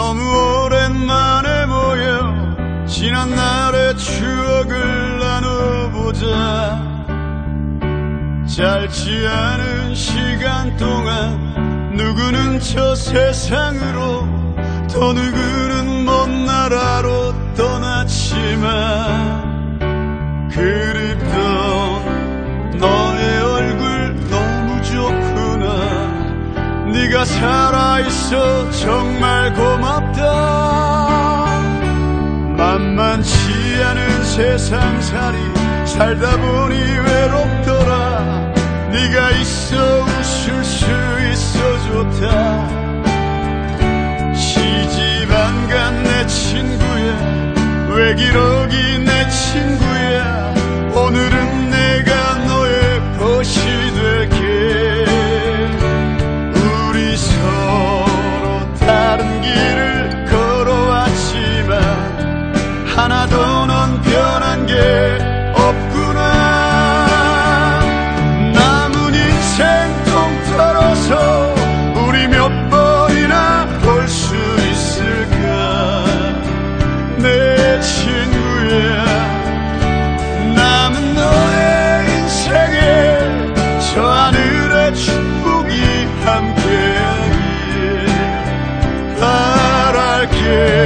너무 오랜만에 모여 지난 날의 추억을 나눠보자. 짧지 않은 시간 동안 누구는 저 세상으로 또 누구는 먼 나라로 떠났지만 그립 네가 살아있어 정말 고맙다. 만만치 않은 세상살이 살다 보니 외롭더라. 네가 있어 웃을 수 있어 yeah.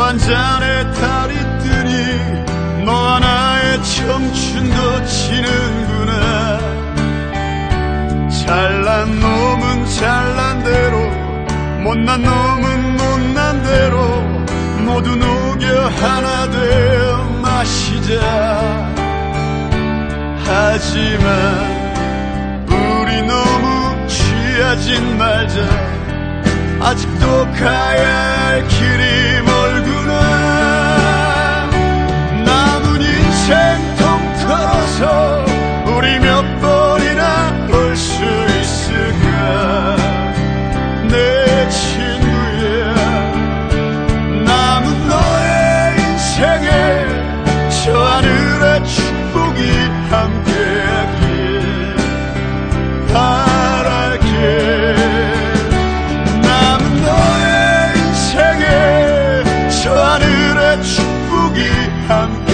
또한 잔에 달이 뜨니 너와 나의 청춘도 지는구나. 잘난 놈은 잘난 대로 못난 놈은 못난 대로 모두 녹여 하나 되어 마시자. 하지만 우리 너무 취하진 말자. 아직도 가야 할 길이 멀 축복이 함께